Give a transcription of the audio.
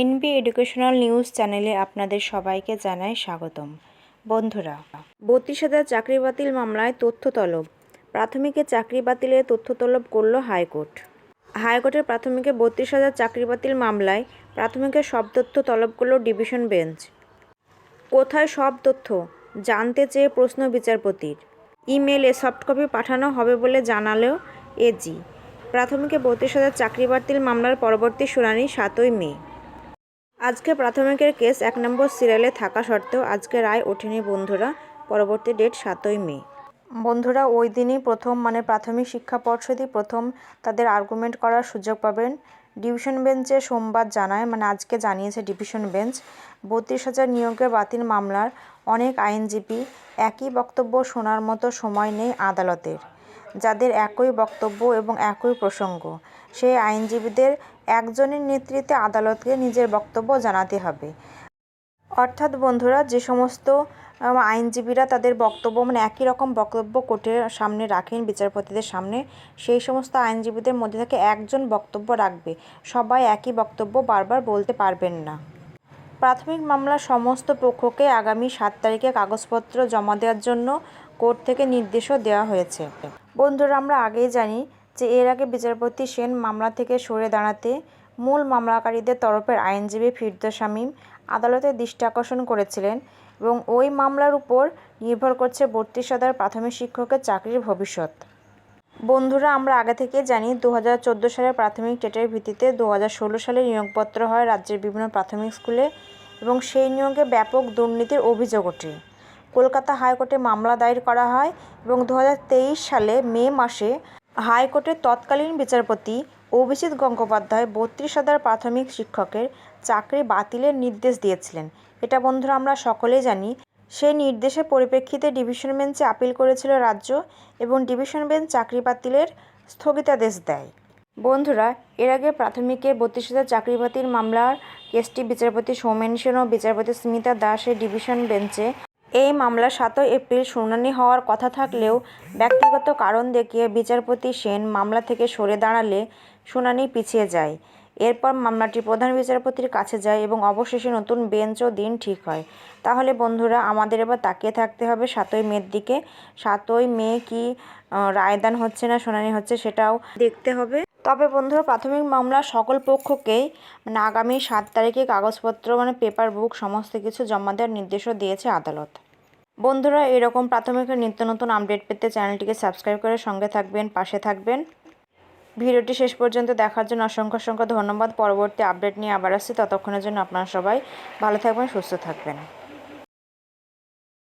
NB educational news চ্যানেলে আপনাদের সবাইকে জানাই স্বাগতম। বন্ধুরা, বত্রিশ হাজার চাকরি বাতিল মামলায় তথ্য তলব। প্রাথমিকে চাকরি বাতিলে তথ্য তলব করল হাইকোর্ট। হাইকোর্টের প্রাথমিকে বত্রিশ হাজার চাকরি বাতিল মামলায় প্রাথমিকের সব তথ্য তলব করল ডিভিশন বেঞ্চ। কোথায় সব তথ্য? জানতে চেয়ে প্রশ্ন বিচারপতির। ইমেলে সফট কপি পাঠানো হবে বলে জানালেও এজি। প্রাথমিকে বত্রিশ হাজার চাকরি বাতিল মামলার পরবর্তী শুনানি সাতই মে। আজকে প্রাথমিকের কেস এক নম্বর সিরিয়ালে থাকা সত্ত্বেও আজকে রায় ওঠেনি বন্ধুরা। পরবর্তী ডেট সাতই মে। বন্ধুরা, ওই দিনই প্রথম মানে প্রাথমিক শিক্ষা পর্ষদই প্রথম তাদের আর্গুমেন্ট করার সুযোগ পাবেন। ডিভিশন বেঞ্চে সোমবার জানায় মানে আজকে জানিয়েছে ডিভিশন বেঞ্চ বত্রিশ হাজার নিয়োগের বাতিল মামলার অনেক আইনজীবী একই বক্তব্য শোনার মতো সময় নেই আদালতের। যাদের একই বক্তব্য এবং একই প্রসঙ্গ। সেই আইনজীবীদের একজনের নেতৃত্বে আদালতকে নিজের বক্তব্য জানাতে হবে। অর্থাৎ বন্ধুরা, যে সমস্ত আইনজীবীরা তাদের বক্তব্য মানে একই রকম বক্তব্য কোর্টের সামনে রাখেন, বিচারপতিদের সামনে, সেই সমস্ত আইনজীবীদের মধ্যে থেকে একজন বক্তব্য রাখবে। সবাই একই বক্তব্য বারবার বলতে পারবেন না। প্রাথমিক মামলার সমস্ত পক্ষকে আগামী সাত তারিখে কাগজপত্র জমা দেওয়ার জন্য কোর্ট থেকে নির্দেশও দেওয়া হয়েছে। বন্ধুরা, আমরা আগেই জানি যে এর আগে বিচারপতি সেন মামলা থেকে সরে দাঁড়াতে মূল মামলাকারীদের তরফের আইনজীবী ফিরদৌস শামীম আদালতের দৃষ্টি আকর্ষণ করেছিলেন এবং ওই মামলার উপর নির্ভর করছে বত্রিশ হাজার প্রাথমিক শিক্ষকের চাকরির ভবিষ্যৎ। বন্ধুরা, আমরা আগে থেকে জানি দু হাজার চোদ্দ সালের প্রাথমিক টেটের ভিত্তিতে দু হাজার ষোলো সালে নিয়োগপত্র হয় রাজ্যের বিভিন্ন প্রাথমিক স্কুলে এবং সেই নিয়োগে ব্যাপক দুর্নীতির অভিযোগ ওঠে। কলকাতা হাইকোর্টে মামলা দায়ের করা হয় এবং দু হাজার তেইশ সালে মে মাসে হাইকোর্টের তৎকালীন বিচারপতি অভিজিৎ গঙ্গোপাধ্যায় বত্রিশ হাজার প্রাথমিক শিক্ষকের চাকরি বাতিলের নির্দেশ দিয়েছিলেন। এটা বন্ধুরা, আমরা সকলেই জানি সেই নির্দেশের পরিপ্রেক্ষিতে ডিভিশন বেঞ্চে আপিল করেছিল রাজ্য এবং ডিভিশন বেঞ্চ চাকরি বাতিলের স্থগিতাদেশ দেয়। বন্ধুরা, এর আগে প্রাথমিকে বত্রিশ হাজার চাকরি বাতিল মামলার কেসটি বিচারপতি সৌমেন সেন ও বিচারপতি স্মিতা দাসের ডিভিশন বেঞ্চে। এই মামলা সাতই এপ্রিল শুনানি হওয়ার কথা থাকলেও ব্যক্তিগত কারণ দেখিয়ে বিচারপতি সেন মামলা থেকে সরে দাঁড়ালে শুনানি পিছিয়ে যায়। এরপর মামলাটি প্রধান বিচারপতির কাছে যায় এবং অবশেষে নতুন বেঞ্চ ও দিন ঠিক হয়। তাহলে বন্ধুরা, আমাদের এবার তাকিয়ে থাকতে হবে সাতই মের দিকে। সাতই মে কি রায়দান হচ্ছে না, শুনানি হচ্ছে সেটাও দেখতে হবে। তবে বন্ধুরা, প্রাথমিক মামলার সকল পক্ষকেই মানে আগামী সাত তারিখে কাগজপত্র মানে পেপার বুক সমস্ত কিছু জমা দেওয়ার নির্দেশও দিয়েছে আদালত। বন্ধুরা, এরকম প্রাথমিকের নিত্য নতুন আপডেট পেতে চ্যানেলটিকে সাবস্ক্রাইব করে সঙ্গে থাকবেন, পাশে থাকবেন। ভিডিওটি শেষ পর্যন্ত দেখার জন্য অসংখ্য অসংখ্য ধন্যবাদ। পরবর্তী আপডেট নিয়ে আবার আসছি। ততক্ষণের জন্য আপনারা সবাই ভালো থাকবেন, সুস্থ থাকবেন।